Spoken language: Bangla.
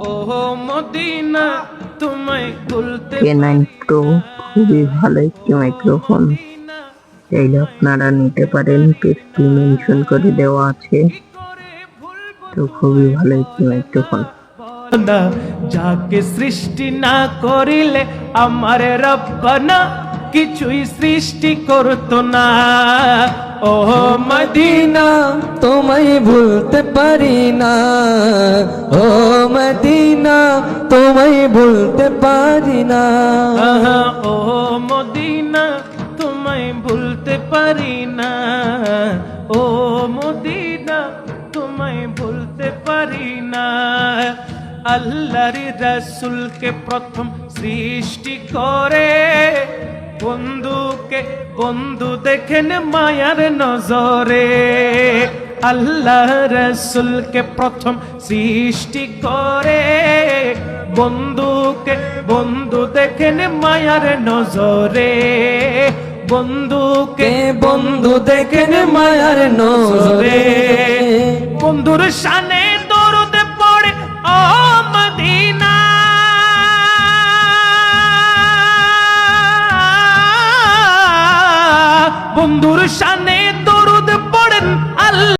ও মদিনা তোমায় ভুলতে কে নাইন প্রো খুবই ভালো একটি মাইক্রোফোন। চাইলে আপনারা নিতে পারেন পেজটি মেনশন করে দেওয়া আছে। তো খুবই ভালো একটি মাইক্রোফোন। যাকে সৃষ্টি না করিলে আমার রব্বানা কিছুই সৃষ্টি করতো না। ও মদিনা তোমায় ভুলতে পারি না। ও মদিনা তোমায় ভুলতে পারি না। ও মদিনা তোমায় ভুলতে পারি না। ও মদিনা তোমায় ভুলতে পারি না। আল্লাহর রসুলকে প্রথম সৃষ্টি করে বন্ধুকে বন্ধু দেখেন মায়ার নজরে। আল্লাহ রসুলকে প্রথম সৃষ্টি করে। বন্ধুকে বন্ধু দেখেন মায়ার নজরে। বন্ধুকে বন্ধু দেখেন মায়ার নজরে। বন্ধুর শানে